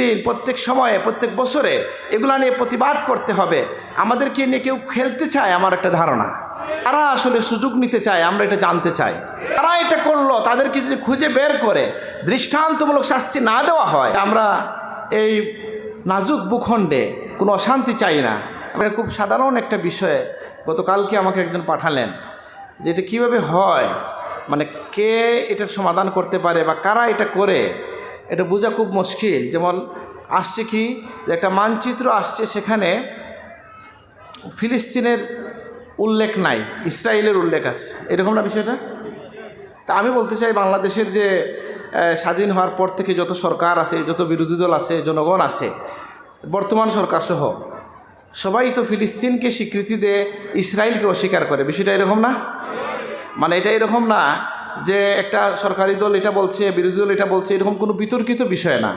দিন প্রত্যেক সময়ে, প্রত্যেক বছরে এগুলা নিয়ে প্রতিবাদ করতে হবে। আমাদেরকে নিয়ে কেউ খেলতে চায় আমার একটা ধারণা। তারা আসলে সুযোগ নিতে চায়, আমরা এটা জানতে চাই। তারা এটা করল, তাদেরকে যদি খুঁজে বের করে, দৃষ্টান্তমূলক শাস্তি না দেওয়া হয়, আমরা এই নাজুক ভূখণ্ডে কোনো অশান্তি চাই না। আমরা খুব সাধারণ একটা বিষয়ে গতকালকে আমাকে একজন পাঠালেন যে এটা কীভাবে হয় মানে কে এটার সমাধান করতে পারে বা কারা এটা করে। এটা বোঝা খুব মুশকিল। যেমন আসছে কি, একটা মানচিত্র আসছে সেখানে ফিলিস্তিনের উল্লেখ নাই, ইসরায়েলের উল্লেখ আছে। এরকম না বিষয়টা? তা আমি বলতে চাই বাংলাদেশের যে স্বাধীন হওয়ার পর থেকে যত সরকার আছে, যত বিরোধী দল আছে, জনগণ আছে, বর্তমান সরকার সহ, সবাই তো ফিলিস্তিনকে স্বীকৃতি দেয় ইসরায়েলকে অস্বীকার করে। বিষয়টা এরকম না? মানে এটা এরকম না যে একটা সরকারি দল এটা বলছে, বিরোধী দল এটা বলছে, এরকম কোনো বিতর্কিত বিষয় না।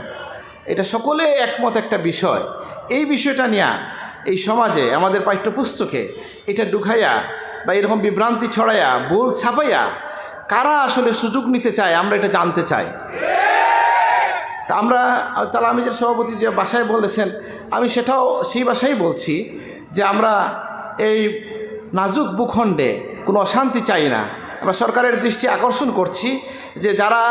এটা সকলে একমত একটা বিষয়। এই বিষয়টা নিয়ে এই সমাজে, আমাদের পাঠ্যপুস্তকে এটা ঢুকাইয়া বা এরকম বিভ্রান্তি ছড়াইয়া, ভুল ছাপাইয়া, কারা আসলে সুযোগ নিতে চায়, আমরা এটা জানতে চাই। তা আমরা, তাহলে আমি যে সভাপতি যে বাসায় বলেছেন, আমি সেটাও সেই বাসায় বলছি যে আমরা এই নাজুক ভূখণ্ডে কোনো অশান্তি চাই না। আমরা সরকারের দৃষ্টি আকর্ষণ করছি যে যারা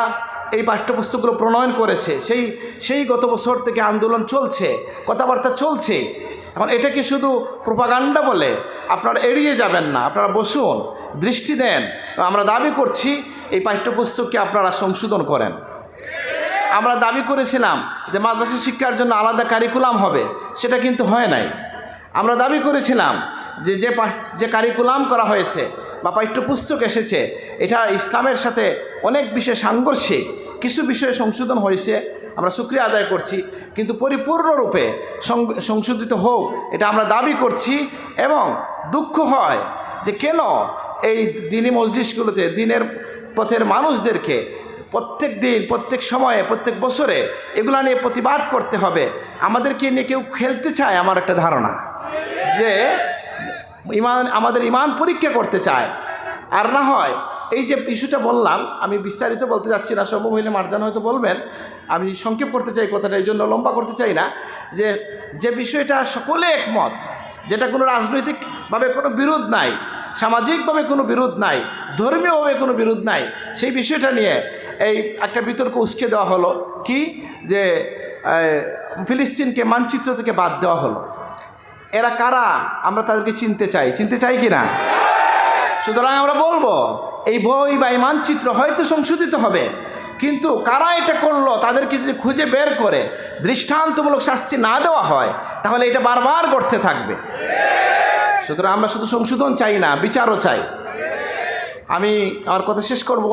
এই পাঠ্যপুস্তকগুলো প্রণয়ন করেছে, সেই সেই গত বছর থেকে আন্দোলন চলছে, কথাবার্তা চলছে। এখন এটাকে শুধু প্রোপাগান্ডা বলে? আপনারা এড়িয়ে যাবেন না, আপনারা বসুন, দৃষ্টি দেন। আমরা দাবি করছি এই পাঠ্যপুস্তককে আপনারা সংশোধন করেন। আমরা দাবি করেছিলাম যে মাদ্রাসা শিক্ষার জন্য আলাদা কারিকুলাম হবে, সেটা কিন্তু হয় নাই। আমরা দাবি করেছিলাম যে যে যে কারিকুলাম করা হয়েছে বা পাঠ্যপুস্তক এসেছে, এটা ইসলামের সাথে অনেক বিষয়ে সাংঘর্ষিক, কিছু বিষয়ে সংশোধন হয়েছে, আমরা সুক্রিয়া আদায় করছি, কিন্তু পরিপূর্ণরূপে সংশোধিত হোক, এটা আমরা দাবি করছি, এবং দুঃখ হয় যে কেন এই দিনী মসজিদগুলোতে দিনের পথের মানুষদেরকে প্রত্যেক দিন, প্রত্যেক সময়ে, প্রত্যেক বছরে এগুলা নিয়ে প্রতিবাদ করতে হবে। আমাদেরকে নিয়ে কেউ খেলতে চায়, আমার একটা ধারণা। যে ইমান, আমাদের ইমান পরীক্ষা করতে চায়। আর না হয়, এই যে ইস্যুটা বললাম, আমি বিস্তারিত বলতে যাচ্ছি না, সম্ভব হইলে মার্জান হয়তো বলবেন। আমি সংক্ষেপ করতে চাই কথাটা, এই জন্য লম্বা করতে চাই না, যে যে বিষয়টা সকলে একমত, যেটা কোনো রাজনৈতিকভাবে কোনো বিরোধ নাই, সামাজিকভাবে কোনো বিরোধ নাই, ধর্মীয়ভাবে কোনো বিরোধ নাই, সেই বিষয়টা নিয়ে এই একটা বিতর্ক উস্কে দেওয়া হলো। কি? যে ফিলিস্তিনকে মানচিত্র থেকে বাদ দেওয়া হলো। এরা কারা? আমরা তাদেরকে চিনতে চাই। চিনতে চাই কি না সুতরাং আমরা বলব, এই বই বা এই মানচিত্র হয়তো সংশোধিত হবে, কিন্তু কারা এটা করল, তাদেরকে যদি খুঁজে বের করে, দৃষ্টান্তমূলক শাস্তি না দেওয়া হয়, তাহলে এটা বারবার করতে থাকবে। সুতরাং আমরা শুধু সংশোধন চাই না, বিচারও চাই। আমি আমার কথা শেষ করব।